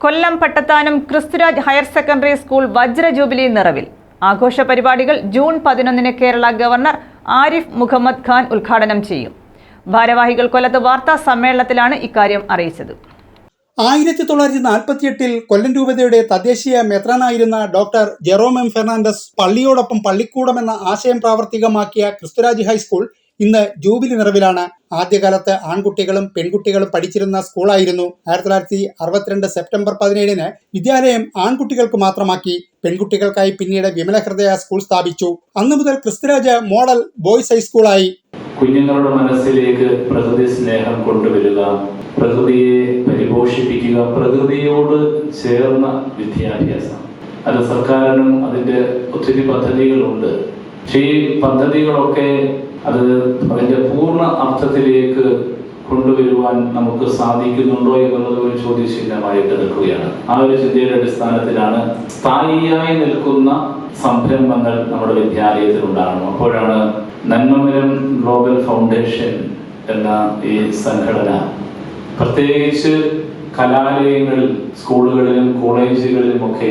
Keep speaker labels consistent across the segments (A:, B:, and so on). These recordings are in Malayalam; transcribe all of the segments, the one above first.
A: Kollam Pattathanam Christuraj higher secondary school വജ്ര jubilee നിറവിൽ. ആഘോഷ പരിപാടികൾ ജൂൺ പതിനൊന്നിന് കേരള ഗവർണർ ആരിഫ് മുഹമ്മദ് ഖാൻ ഉദ്ഘാടനം ചെയ്യും. ഭാരവാഹികൾ കൊല്ലത്ത് വാർത്താ സമ്മേളനത്തിലാണ് ഇക്കാര്യം അറിയിച്ചത്.
B: ആയിരത്തി തൊള്ളായിരത്തി നാൽപ്പത്തിയെട്ടിൽ കൊല്ലം രൂപതയുടെ തദ്ദേശീയ മെത്രാനായിരുന്ന ഡോക്ടർ ജെറോം എം ഫെർണാണ്ടസ് പള്ളിയോടൊപ്പം പള്ളിക്കൂടം എന്ന ആശയം പ്രാവർത്തികമാക്കിയ ക്രിസ്തുരാജ് ഹൈസ്കൂൾ ഇന്ന് ജൂബിലി നിറവിലാണ് ആദ്യകാലത്ത് ആൺകുട്ടികളും പെൺകുട്ടികളും പഠിച്ചിരുന്ന സ്കൂളായിരുന്നു. ആയിരത്തി തൊള്ളായിരത്തി അറുപത്തിരണ്ട് സെപ്റ്റംബർ പതിനേഴിന് വിദ്യാലയം ആൺകുട്ടികൾക്ക് മാത്രമാക്കി പെൺകുട്ടികൾക്കായി പിന്നീട് വിമല ഹൃദയ സ്കൂൾ സ്ഥാപിച്ചു. അന്നു മുതൽ ക്രിസ്തുരാജ് മോഡൽ ബോയ്സ് ഹൈസ്കൂളായി.
C: കുഞ്ഞുങ്ങളുടെ മനസ്സിലേക്ക് പ്രകൃതി സ്നേഹം കൊണ്ടുവരിക പ്രകൃതിയെ പരിപോഷിപ്പിക്കുക പ്രകൃതിയോട് ചേർന്ന വിദ്യാഭ്യാസം. അത് സർക്കാരിനും അതിന്റെ ഒത്തിരി പദ്ധതികളുണ്ട്. പക്ഷേ ഈ പദ്ധതികളൊക്കെ അത് അതിന്റെ പൂർണ അർത്ഥത്തിലേക്ക് കൊണ്ടുവരുവാൻ നമുക്ക് സാധിക്കുന്നുണ്ടോ എന്നുള്ളത് ഒരു ചോദ്യചിഹ്നമായിട്ട് നിൽക്കുകയാണ്. ആ ഒരു ചിന്തയുടെ അടിസ്ഥാനത്തിലാണ് സ്ഥായിയായി നിൽക്കുന്ന സംരംഭങ്ങൾ നമ്മുടെ വിദ്യാലയത്തിൽ ഉണ്ടാകണം അപ്പോഴാണ് നന്മമരം ഗ്ലോബൽ ഫൗണ്ടേഷൻ എന്ന ഈ സംഘടന പ്രത്യേകിച്ച് കലാലയങ്ങളിൽ സ്കൂളുകളിലും കോളേജുകളിലും ഒക്കെ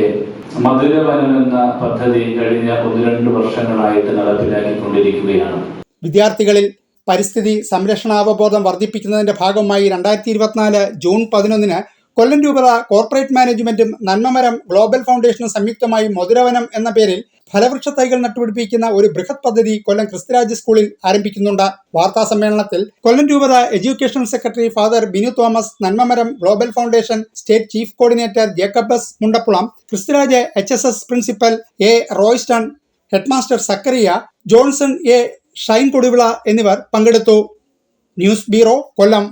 C: മധുരവനം എന്ന പദ്ധതി കഴിഞ്ഞ ഒന്ന് രണ്ട് വർഷങ്ങളായിട്ട് നടപ്പിലാക്കിക്കൊണ്ടിരിക്കുകയാണ്.
B: വിദ്യാർത്ഥികളിൽ പരിസ്ഥിതി സംരക്ഷണാവബോധം വർദ്ധിപ്പിക്കുന്നതിന്റെ ഭാഗമായി രണ്ടായിരത്തി ഇരുപത്തിനാല് ജൂൺ പതിനൊന്നിന് കൊല്ലം രൂപത കോർപ്പറേറ്റ് മാനേജ്മെന്റും നന്മമരം ഗ്ലോബൽ ഫൗണ്ടേഷനും സംയുക്തമായി മധുരവനം എന്ന പേരിൽ ഫലവൃക്ഷ തൈകൾ നട്ടുപിടിപ്പിക്കുന്ന ഒരു ബൃഹത് പദ്ധതി കൊല്ലം ക്രിസ്തുരാജ് സ്കൂളിൽ ആരംഭിക്കുന്നുണ്ട്. വാർത്താ സമ്മേളനത്തിൽ കൊല്ലം രൂപത education secretary father Binu Thomas Nanmamaram global foundation state chief coordinator Jacobus Mundappulam Christuraj H S S principal A Royston headmaster Zacharia Johnson A Shine Koduvila എന്നിവർ പങ്കെടുത്തു. News bureau Kollam.